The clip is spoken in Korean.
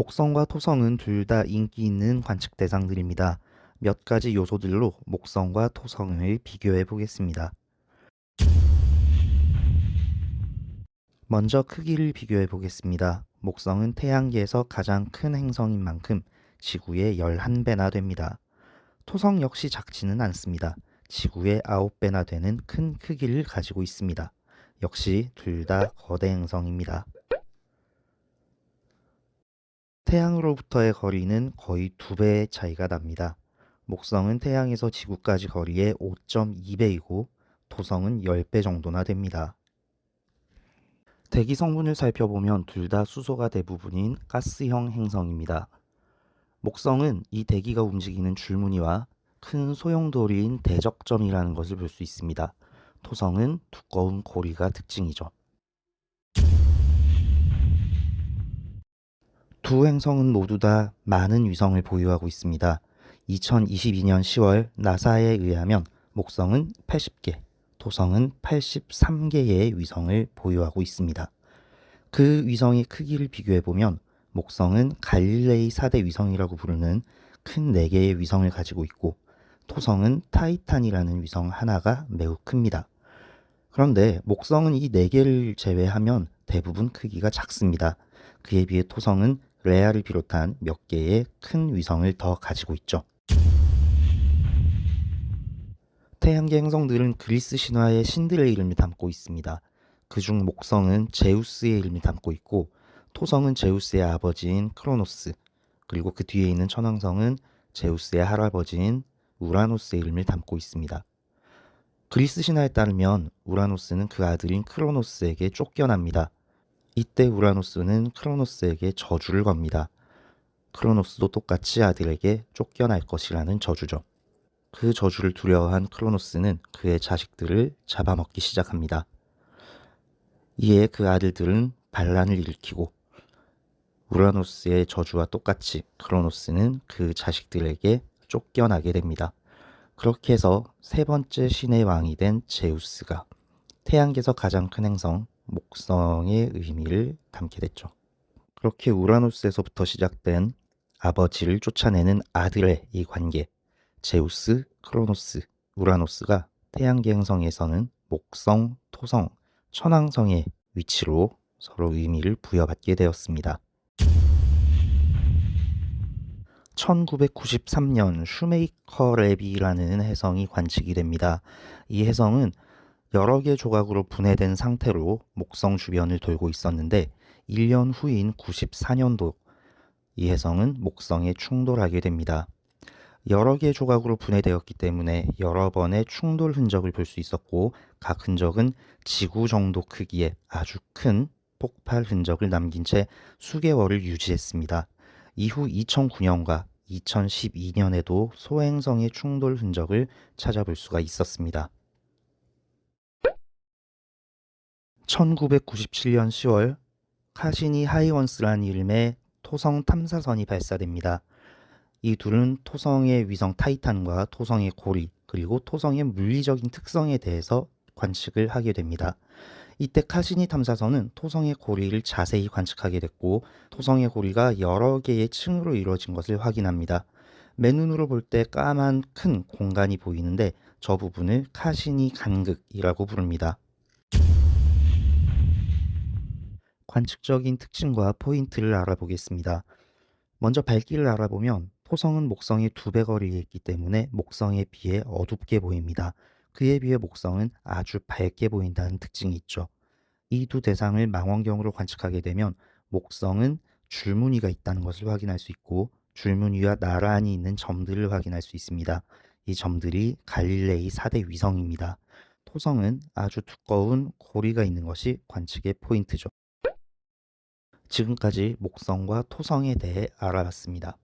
목성과 토성은 둘 다 인기 있는 관측 대상들입니다. 몇 가지 요소들로 목성과 토성을 비교해 보겠습니다. 먼저 크기를 비교해 보겠습니다. 목성은 태양계에서 가장 큰 행성인 만큼 지구의 11배나 됩니다. 토성 역시 작지는 않습니다. 지구의 9배나 되는 큰 크기를 가지고 있습니다. 역시 둘 다 거대 행성입니다. 태양으로부터의 거리는 거의 두 배의 차이가 납니다. 목성은 태양에서 지구까지 거리의 5.2배이고 토성은 10배 정도나 됩니다. 대기 성분을 살펴보면 둘 다 수소가 대부분인 가스형 행성입니다. 목성은 이 대기가 움직이는 줄무늬와 큰 소용돌이인 대적점이라는 것을 볼 수 있습니다. 토성은 두꺼운 고리가 특징이죠. 두 행성은 모두 다 많은 위성을 보유하고 있습니다. 2022년 10월 나사에 의하면 목성은 80개, 토성은 83개의 위성을 보유하고 있습니다. 그 위성의 크기를 비교해 보면 목성은 갈릴레이 4대 위성이라고 부르는 큰 4개의 위성을 가지고 있고 토성은 타이탄이라는 위성 하나가 매우 큽니다. 그런데 목성은 이 4개를 제외하면 대부분 크기가 작습니다. 그에 비해 토성은 레아를 비롯한 몇 개의 큰 위성을 더 가지고 있죠. 태양계 행성들은 그리스 신화의 신들의 이름을 담고 있습니다. 그중 목성은 제우스의 이름을 담고 있고 토성은 제우스의 아버지인 크로노스 그리고 그 뒤에 있는 천왕성은 제우스의 할아버지인 우라노스의 이름을 담고 있습니다. 그리스 신화에 따르면 우라노스는 그 아들인 크로노스에게 쫓겨납니다. 이때 우라노스는 크로노스에게 저주를 겁니다. 크로노스도 똑같이 아들에게 쫓겨날 것이라는 저주죠. 그 저주를 두려워한 크로노스는 그의 자식들을 잡아먹기 시작합니다. 이에 그 아들들은 반란을 일으키고 우라노스의 저주와 똑같이 크로노스는 그 자식들에게 쫓겨나게 됩니다. 그렇게 해서 세 번째 신의 왕이 된 제우스가 태양계에서 가장 큰 행성 목성의 의미를 담게 됐죠. 그렇게 우라노스에서부터 시작된 아버지를 쫓아내는 아들의 이 관계 제우스, 크로노스, 우라노스가 태양계 행성에서는 목성, 토성, 천왕성의 위치로 서로 의미를 부여받게 되었습니다. 1993년 슈메이커 랩이라는 해성이 관측이 됩니다. 이 해성은 여러 개 조각으로 분해된 상태로 목성 주변을 돌고 있었는데 1년 후인 94년도 이 해성은 목성에 충돌하게 됩니다. 여러 개 조각으로 분해되었기 때문에 여러 번의 충돌 흔적을 볼 수 있었고 각 흔적은 지구 정도 크기의 아주 큰 폭발 흔적을 남긴 채 수개월을 유지했습니다. 이후 2009년과 2012년에도 소행성의 충돌 흔적을 찾아볼 수가 있었습니다. 1997년 10월 카시니 하이원스라는 이름의 토성 탐사선이 발사됩니다. 이 둘은 토성의 위성 타이탄과 토성의 고리 그리고 토성의 물리적인 특성에 대해서 관측을 하게 됩니다. 이때 카시니 탐사선은 토성의 고리를 자세히 관측하게 됐고 토성의 고리가 여러 개의 층으로 이루어진 것을 확인합니다. 맨눈으로 볼 때 까만 큰 공간이 보이는데 저 부분을 카시니 간극이라고 부릅니다. 관측적인 특징과 포인트를 알아보겠습니다. 먼저 밝기를 알아보면 토성은 목성의 두 배 거리에 있기 때문에 목성에 비해 어둡게 보입니다. 그에 비해 목성은 아주 밝게 보인다는 특징이 있죠. 이 두 대상을 망원경으로 관측하게 되면 목성은 줄무늬가 있다는 것을 확인할 수 있고 줄무늬와 나란히 있는 점들을 확인할 수 있습니다. 이 점들이 갈릴레이 4대 위성입니다. 토성은 아주 두꺼운 고리가 있는 것이 관측의 포인트죠. 지금까지 목성과 토성에 대해 알아봤습니다.